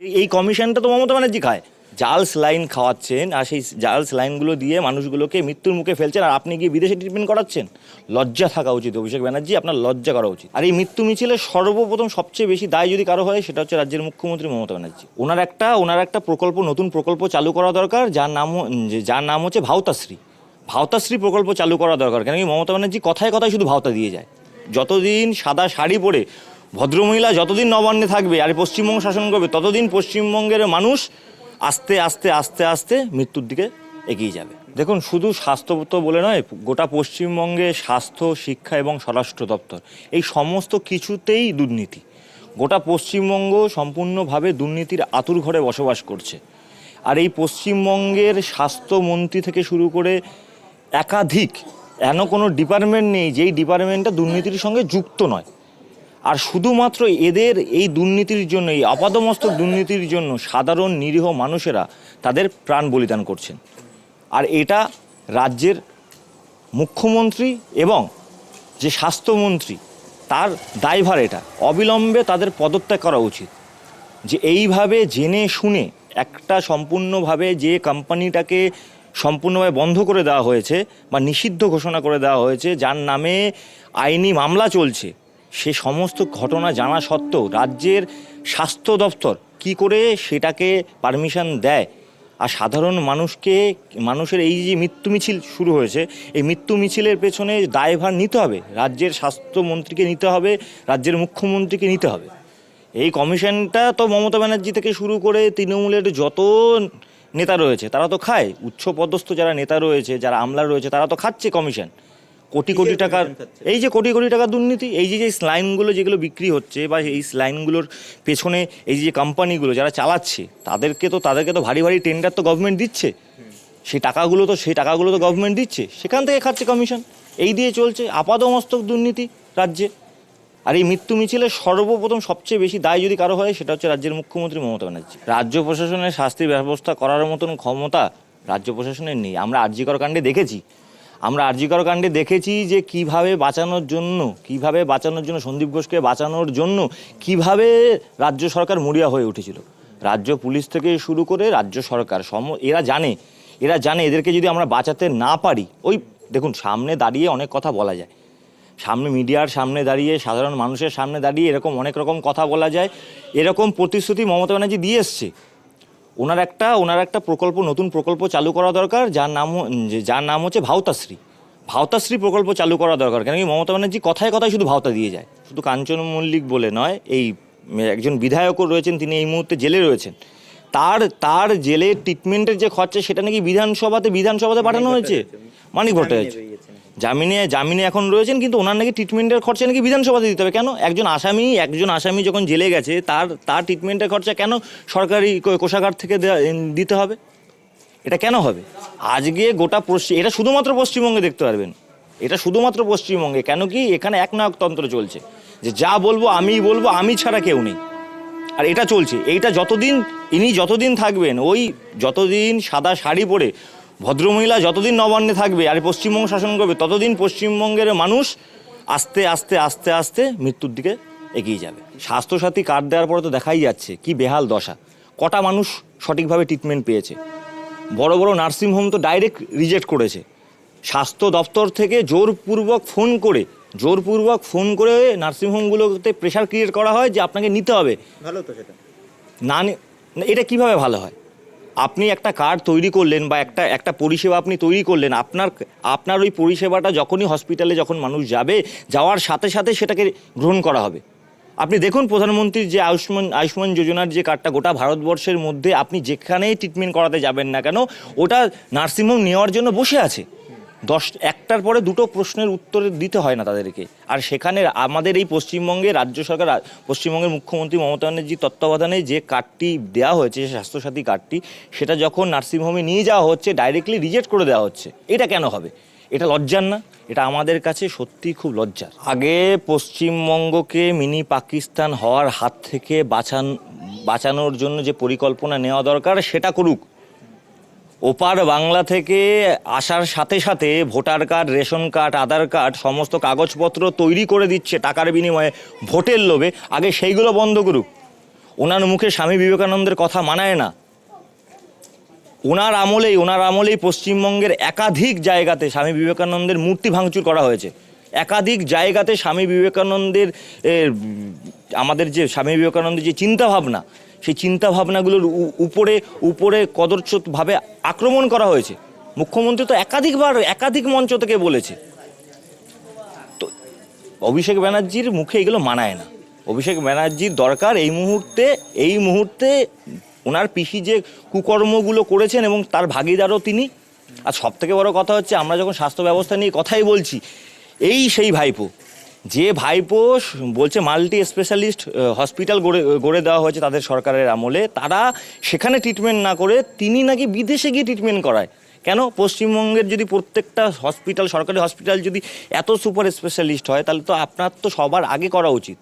এই- কমিশনটা তো মমতা ব্যানার্জি খায়? জালস লাইন খাওয়াচ্ছেন আর সেই জালস লাইনগুলো দিয়ে মানুষগুলোকে মৃত্যুর মুখে ফেলছেন আর আপনি গিয়ে বিদেশে ট্রিটমেন্ট করাচ্ছেন? লজ্জা থাকা উচিত অভিষেক ব্যানার্জি, আপনার লজ্জা করা উচিত। আর এই মৃত্যু মিছিলে সর্বপ্রথম সবচেয়ে বেশি দায় যদি কারও হয়, সেটা হচ্ছে রাজ্যের মুখ্যমন্ত্রী মমতা ব্যানার্জি। ওনার একটা ওনার একটা প্রকল্প, নতুন প্রকল্প চালু করা দরকার, যার নাম যার নাম হচ্ছে ভাওতাশ্রী। ভাওতাশ্রী প্রকল্প চালু করা দরকার, কেন কি মমতা ব্যানার্জি কথায় কথায় শুধু ভাওতা দিয়ে যায়। যতদিন সাদা শাড়ি পরে ভদ্রমহিলা যতদিন নবান্নে থাকবে আর পশ্চিমবঙ্গ শাসন করবে, ততদিন পশ্চিমবঙ্গের মানুষ আস্তে আস্তে আস্তে আস্তে মৃত্যুর দিকে এগিয়ে যাবে। দেখুন, শুধু স্বাস্থ্য বলে নয়, গোটা পশ্চিমবঙ্গে স্বাস্থ্য, শিক্ষা এবং স্বরাষ্ট্র দপ্তর, এই সমস্ত কিছুতেই দুর্নীতি। গোটা পশ্চিমবঙ্গ সম্পূর্ণভাবে দুর্নীতির আতুর ঘরে বসবাস করছে। আর এই পশ্চিমবঙ্গের স্বাস্থ্যমন্ত্রী থেকে শুরু করে একাধিক এমন কোনো ডিপার্টমেন্ট নেই যেই ডিপার্টমেন্টটা দুর্নীতির সঙ্গে যুক্ত নয়। আর শুধুমাত্র এদের এই দুর্নীতির জন্য এই আপাদমস্তক দুর্নীতির জন্য সাধারণ নিরীহ মানুষেরা তাদের প্রাণ বলিদান করছেন। আর এটা রাজ্যের মুখ্যমন্ত্রী এবং যে স্বাস্থ্যমন্ত্রী, তার দায়ভার এটা। অবিলম্বে তাদের পদত্যাগ করা উচিত। যে এইভাবে জেনে শুনে একটা সম্পূর্ণভাবে যে কোম্পানিটাকে সম্পূর্ণভাবে বন্ধ করে দেওয়া হয়েছে বা নিষিদ্ধ ঘোষণা করে দেওয়া হয়েছে, যার নামে আইনি মামলা চলছে সে সমস্ত ঘটনা জানা সত্ত্বেও রাজ্যের স্বাস্থ্য দপ্তর কি করে সেটাকে পারমিশন দেয়? আর সাধারণ মানুষকে, মানুষের এই যে মৃত্যু মিছিল শুরু হয়েছে, এই মৃত্যু মিছিলের পেছনে দায়ভার নিতে হবে। রাজ্যের স্বাস্থ্যমন্ত্রীকে নিতে হবে, রাজ্যের মুখ্যমন্ত্রীকে নিতে হবে। এই কমিশনটা তো মমতা ব্যানার্জি থেকে শুরু করে তৃণমূলের যত নেতা রয়েছে, তারা তো খায়। উচ্চপদস্থ যারা নেতা রয়েছে, যারা আমলা রয়েছে, তারা তো খাচ্ছে কমিশন। কোটি কোটি টাকার এই যে কোটি কোটি টাকার দুর্নীতি এই যে যে স্লাইনগুলো যেগুলো বিক্রি হচ্ছে বা এই স্লাইনগুলোর পেছনে এই যে কোম্পানিগুলো যারা চালাচ্ছে তাদেরকে তো তাদেরকে তো ভারী ভারী টেন্ডার তো গভর্নমেন্ট দিচ্ছে। সেই টাকাগুলো তো সেই টাকাগুলো তো গভর্নমেন্ট দিচ্ছে। সেখান থেকে খাচ্ছে কমিশন এই দিয়ে চলছে আপাদমস্তক দুর্নীতি রাজ্যে। আর এই মৃত্যু মিছিলে সর্বপ্রথম সবচেয়ে বেশি দায় যদি কারও হয় সেটা হচ্ছে রাজ্যের মুখ্যমন্ত্রী মমতা ব্যানার্জি। রাজ্য প্রশাসনের শাস্তির ব্যবস্থা করার মতন ক্ষমতা রাজ্য প্রশাসনের নেই। আমরা আরজিকর কাণ্ডে দেখেছি। আমরা আরজিকর কাণ্ডে দেখেছি যে কীভাবে বাঁচানোর জন্য, কীভাবে বাঁচানোর জন্য, সন্দীপ ঘোষকে বাঁচানোর জন্য কীভাবে রাজ্য সরকার মরিয়া হয়ে উঠেছিল। রাজ্য পুলিশ থেকে শুরু করে রাজ্য সরকার, সম, এরা জানে এরা জানে এদেরকে যদি আমরা বাঁচাতে না পারি, ওই, দেখুন, সামনে দাঁড়িয়ে অনেক কথা বলা যায়। সামনে মিডিয়ার সামনে দাঁড়িয়ে, সাধারণ মানুষের সামনে দাঁড়িয়ে এরকম অনেক রকম কথা বলা যায়। এরকম প্রতিশ্রুতি মমতা ব্যানার্জি দিয়ে এসছে। ওনার একটা ওনার একটা প্রকল্প, নতুন প্রকল্প চালু করা দরকার, যার নাম যার নাম হচ্ছে ভাওতাশ্রী। ভাওতাশ্রী প্রকল্প চালু করা দরকার, কেন কি মমতা ব্যানার্জি কথায় কথায় শুধু ভাওতা দিয়ে যায়। শুধু কাঞ্চন মল্লিক বলে নয়, এই একজন বিধায়কও রয়েছেন, তিনি এই মুহূর্তে জেলে রয়েছেন। তার তার জেলে ট্রিটমেন্টের যে খরচা, সেটা নাকি বিধানসভাতে বিধানসভাতে পাঠানো হয়েছে? মানিক ভট্টাচার্য। জামিনে জামিনে এখন রয়েছেন, কিন্তু ওনার নাকি ট্রিটমেন্টের খরচা নাকি বিধানসভাতে দিতে হবে। কেন? একজন আসামি একজন আসামি যখন জেলে গেছে, তার তার ট্রিটমেন্টের খরচা কেন সরকারি কোষাগার থেকে দিতে হবে? এটা কেন হবে? আজকে গোটা পশ্চিম এটা শুধুমাত্র পশ্চিমবঙ্গে দেখতে পারবেন। এটা শুধুমাত্র পশ্চিমবঙ্গে। কেন কি? এখানে একনায়কতন্ত্র চলছে। যে যা বলব আমিই বলব, আমি ছাড়া কেউ নেই। আর এটা চলছে। এইটা যতদিন, ইনি যতদিন থাকবেন, ওই যতদিন সাদা শাড়ি পরে ভদ্রমহিলা যতদিন নবান্নে থাকবে আর পশ্চিমবঙ্গ শাসন করবে ততদিন পশ্চিমবঙ্গের মানুষ আস্তে আস্তে আস্তে আস্তে মৃত্যুর দিকে এগিয়ে যাবে। স্বাস্থ্যসাথী কার্ড দেওয়ার পরে তো দেখাই যাচ্ছে কি বেহাল দশা। কটা মানুষ সঠিকভাবে ট্রিটমেন্ট পেয়েছে। বড় বড় নার্সিংহোম তো ডাইরেক্ট রিজেক্ট করেছে। স্বাস্থ্য দপ্তর থেকে জোরপূর্বক ফোন করে জোরপূর্বক ফোন করে নার্সিংহোমগুলোতে প্রেশার ক্রিয়েট করা হয় যে আপনাকে নিতে হবে। ভালো তো সেটা। না এটা কীভাবে ভালো হয়? আপনি একটা কার্ড তৈরি করলেন বা একটা একটা পরিষেবা আপনি তৈরি করলেন, আপনার আপনার ওই পরিষেবাটা যখনই হসপিটালে যখন মানুষ যাবে, যাওয়ার সাথে সাথে সেটাকে গ্রহণ করা হবে। আপনি দেখুন প্রধানমন্ত্রীর যে আয়ুষ্মান আয়ুষ্মান যোজনার যে কার্ডটা, গোটা ভারতবর্ষের মধ্যে আপনি যেখানেই ট্রিটমেন্ট করাতে যাবেন না কেন, ওটা নার্সিংহোম নেওয়ার জন্য বসে আছে। দশ, একটার পরে দুটো প্রশ্নের উত্তর দিতে হয় না তাদেরকে। আর সেখানে আমাদের এই পশ্চিমবঙ্গে রাজ্য সরকার, পশ্চিমবঙ্গের মুখ্যমন্ত্রী মমতা ব্যানার্জির তত্ত্বাবধানে যে কার্ডটি দেওয়া হয়েছে স্বাস্থ্যসাথী কার্ডটি, সেটা যখন নার্সিংহোমে নিয়ে যাওয়া হচ্ছে ডাইরেক্টলি রিজেক্ট করে দেওয়া হচ্ছে, এটা কেন হবে? এটা লজ্জার না? এটা আমাদের কাছে সত্যি খুব লজ্জার। আগে পশ্চিমবঙ্গকে মিনি পাকিস্তান হওয়ার হাত থেকে বাঁচান, বাঁচানোর জন্য যে পরিকল্পনা নেওয়া দরকার, সেটা করুক। ওপার বাংলা থেকে আসার সাথে সাথে voter card, ration card, Aadhaar card, সমস্ত কাগজপত্র তৈরি করে দিচ্ছে টাকার বিনিময়ে ভোটের লোভে। আগে সেইগুলো বন্ধ করুক। ওনার মুখে স্বামী বিবেকানন্দের কথা মানায় না। ওনার আমলেই ওনার আমলেই পশ্চিমবঙ্গের একাধিক জায়গাতে স্বামী বিবেকানন্দের মূর্তি ভাঙচুর করা হয়েছে। একাধিক জায়গাতে স্বামী বিবেকানন্দের আমাদের যে স্বামী বিবেকানন্দের যে চিন্তাভাবনা সেই চিন্তাভাবনাগুলোর উপরে উপরে কদর্চভাবে আক্রমণ করা হয়েছে। মুখ্যমন্ত্রী তো একাধিকবার, একাধিক মঞ্চ থেকে বলেছে। তো অভিষেক ব্যানার্জির মুখে এগুলো মানায় না। অভিষেক ব্যানার্জির দরকার এই মুহূর্তে এই মুহূর্তে ওনার পিসি যে কুকর্মগুলো করেছেন এবং তার ভাগিদারও তিনি। আর সব থেকে বড় কথা হচ্ছে, আমরা যখন স্বাস্থ্য ব্যবস্থা নিয়ে কথাই বলছি, এই সেই ভাইপো যে ভাইপো বলছে মাল্টি স্পেশালিস্ট হসপিটাল গড়ে গড়ে দেওয়া হয়েছে তাদের সরকারের আমলে, তারা সেখানে ট্রিটমেন্ট না করে তিনি নাকি বিদেশে গিয়ে ট্রিটমেন্ট করায়। কেন? পশ্চিমবঙ্গের যদি প্রত্যেকটা হসপিটাল সরকারি হসপিটাল যদি এত সুপার স্পেশালিস্ট হয়, তাহলে তো আপনার তো সবার আগে করা উচিত।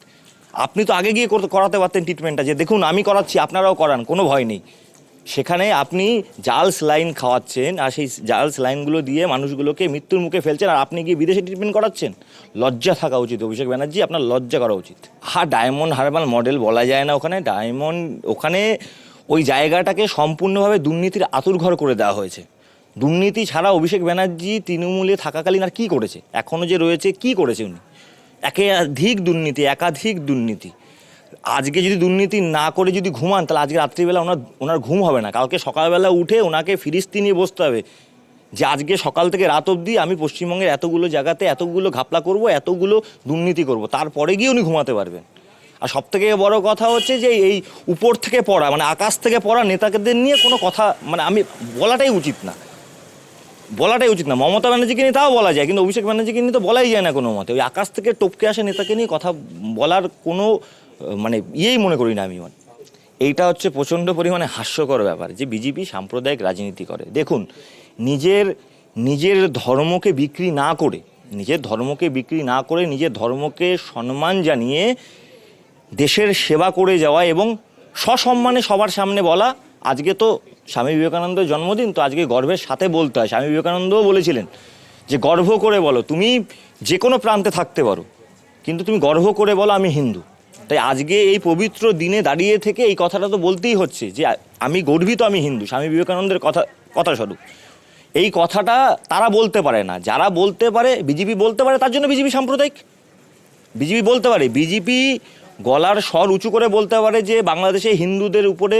আপনি তো আগে গিয়ে করাতে পারতেন ট্রিটমেন্টটা যে, দেখুন, আমি করাচ্ছি, আপনারাও করান, কোনো ভয় নেই। সেখানে আপনি জালস লাইন খাওয়াচ্ছেন আর সেই জালস লাইনগুলো দিয়ে মানুষগুলোকে মৃত্যুর মুখে ফেলছেন আর আপনি গিয়ে বিদেশে ট্রিটমেন্ট করাচ্ছেন? লজ্জা থাকা উচিত অভিষেক ব্যানার্জি, আপনার লজ্জা করা উচিত। হ্যাঁ ডায়মন্ড হারবাল মডেল বলা যায় না ওখানে। ডায়মন্ড ওখানে ওই জায়গাটাকে সম্পূর্ণভাবে দুর্নীতির আতুরঘর করে দেওয়া হয়েছে। দুর্নীতি ছাড়া অভিষেক ব্যানার্জি তৃণমূলে থাকাকালীন আর কী করেছে? এখনও যে রয়েছে, কি করেছে উনি? একাধিক দুর্নীতি একাধিক দুর্নীতি। আজকে যদি দুর্নীতি না করে যদি ঘুমান, তাহলে আজকে রাত্রিবেলা ওনার ওনার ঘুম হবে না। কালকে সকালবেলা উঠে ওনাকে ফিরিস্তি নিয়ে বসতে হবে যে, আজকে সকাল থেকে রাত অবধি আমি পশ্চিমবঙ্গের এতগুলো জায়গাতে এতগুলো ঘাপলা করব, এতগুলো দুর্নীতি করব। তারপরে গিয়ে উনি ঘুমাতে পারবেন। আর সব থেকে বড় কথা হচ্ছে যে, এই উপর থেকে পড়া মানে আকাশ থেকে পড়া নেতাদের নিয়ে কোনো কথা মানে আমি, বলাটাই উচিত না। বলাটাই উচিত না। মমতা ব্যানার্জিকে নিয়ে তাও বলা যায়, কিন্তু অভিষেক ব্যানার্জিকে নিয়ে তো বলাই যায় না কোনো মতে। ওই আকাশ থেকে টপকে আসে নেতাকে নিয়ে কথা বলার কোনো মানে ইয়েই মনে করি না আমি মানে। এইটা হচ্ছে প্রচণ্ড পরিমাণে হাস্যকর ব্যাপার যে বিজেপি সাম্প্রদায়িক রাজনীতি করে। দেখুন, নিজের নিজের ধর্মকে বিক্রি না করে, নিজের ধর্মকে বিক্রি না করে নিজের ধর্মকে সম্মান জানিয়ে দেশের সেবা করে যাওয়া এবং সসম্মানে সবার সামনে বলা, আজকে তো স্বামী বিবেকানন্দের জন্মদিন, তো আজকে গর্বের সাথে বলতে হয়। স্বামী বিবেকানন্দও বলেছিলেন যে গর্ব করে বলো, তুমি যে কোনো প্রান্তে থাকতে পারো, কিন্তু তুমি গর্ব করে বলো আমি হিন্দু। তাই আজকে এই পবিত্র দিনে দাঁড়িয়ে থেকে এই কথাটা তো বলতেই হচ্ছে যে আমি গর্বিত আমি হিন্দু, স্বামী বিবেকানন্দের কথা কথা স্বরূপ। এই কথাটা তারা বলতে পারে না। যারা বলতে পারে, বিজেপি বলতে পারে, তার জন্য বিজেপি সাম্প্রদায়িক। বিজেপি বলতে পারে, বিজেপি গলার স্বর উঁচু করে বলতে পারে যে বাংলাদেশে হিন্দুদের উপরে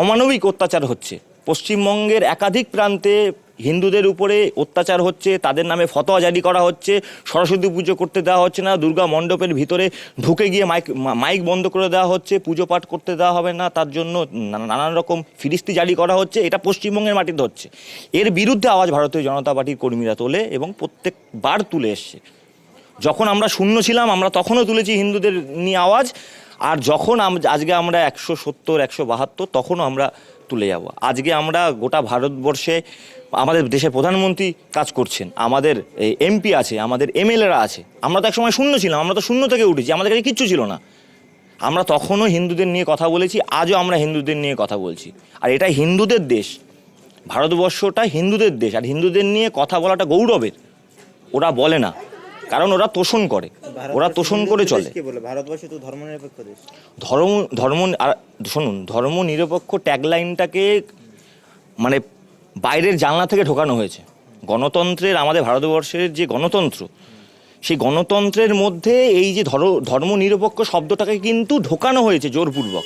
অমানবিক অত্যাচার হচ্ছে। পশ্চিমবঙ্গের একাধিক প্রান্তে হিন্দুদের উপরে অত্যাচার হচ্ছে, তাদের নামে ফতোয়া জারি করা হচ্ছে, সরস্বতী পুজো করতে দেওয়া হচ্ছে না, দুর্গা মণ্ডপের ভিতরে ঢুকে গিয়ে মাইক মাইক বন্ধ করে দেওয়া হচ্ছে, পুজো পাঠ করতে দেওয়া হবে না, তার জন্য নানান রকম ফিরিস্তি জারি করা হচ্ছে, এটা পশ্চিমবঙ্গের মাটিতে হচ্ছে। এর বিরুদ্ধে আওয়াজ ভারতীয় জনতা পার্টির কর্মীরা তোলে এবং প্রত্যেকবার তুলে এসছে। যখন আমরা শূন্য ছিলাম, আমরা তখনও তুলেছি হিন্দুদের নিয়ে আওয়াজ, আর যখন আজকে আমরা একশো সত্তর, একশো বাহাত্তর, তখনও আমরা তুলে যাব। আজকে আমরা গোটা ভারতবর্ষে আমাদের দেশের প্রধানমন্ত্রী কাজ করছেন আমাদের এমপি আছে আমাদের এমএলএরা আছে। আমরা তো একসময় শূন্য ছিলাম আমরা তো শূন্য থেকে উঠেছি আমাদের কাছে কিচ্ছু ছিল না। আমরা তখনও হিন্দুদের নিয়ে কথা বলেছি আজও আমরা হিন্দুদের নিয়ে কথা বলছি। আর এটা হিন্দুদের দেশ ভারতবর্ষটা হিন্দুদের দেশ আর হিন্দুদের নিয়ে কথা বলাটা গৌরবের। ওরা বলে না কারণ ওরা তোষণ করে ওরা তোষণ করে চলে। ভারতবর্ষ তো ধর্মনিরপেক্ষ দেশ। ধর্ম ধর্ম আর শুনুন ধর্ম নিরপেক্ষ ট্যাগলাইনটাকে মানে বাইরের জানলা থেকে ঢোকানো হয়েছে। গণতন্ত্রের আমাদের ভারতবর্ষের যে গণতন্ত্র, সেই গণতন্ত্রের মধ্যে এই যে ধর ধর্ম নিরপেক্ষ শব্দটাকে কিন্তু ঢোকানো হয়েছে জোরপূর্বক।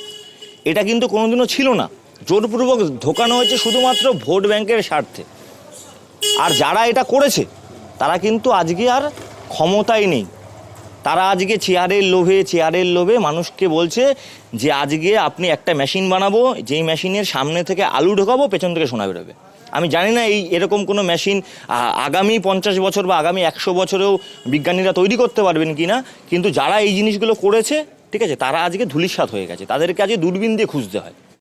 এটা কিন্তু কোনোদিনও ছিল না। জোরপূর্বক ঢোকানো হয়েছে শুধুমাত্র ভোট ব্যাংকের স্বার্থে। আর যারা এটা করেছে, তারা কিন্তু আজকে আর ক্ষমতায় নেই। তারা আজকে চেয়ারের লোভে চেয়ারের লোভে মানুষকে বলছে যে, আজকে আপনি একটা মেশিন বানাবো, যেই মেশিনের সামনে থেকে আলু ঢোকাবো, পেছন থেকে সোনা বেরোবে। আমি জানি না এই এরকম কোনো মেশিন আগামী পঞ্চাশ বছর বা আগামী একশো বছরেও বিজ্ঞানীরা তৈরি করতে পারবেন কি না কিন্তু যারা এই জিনিসগুলো করেছে, ঠিক আছে, তারা আজকে ধুলিস্বাদ হয়ে গেছে। তাদেরকে আজকে দূরবীন দিয়ে খুঁজতে হয়।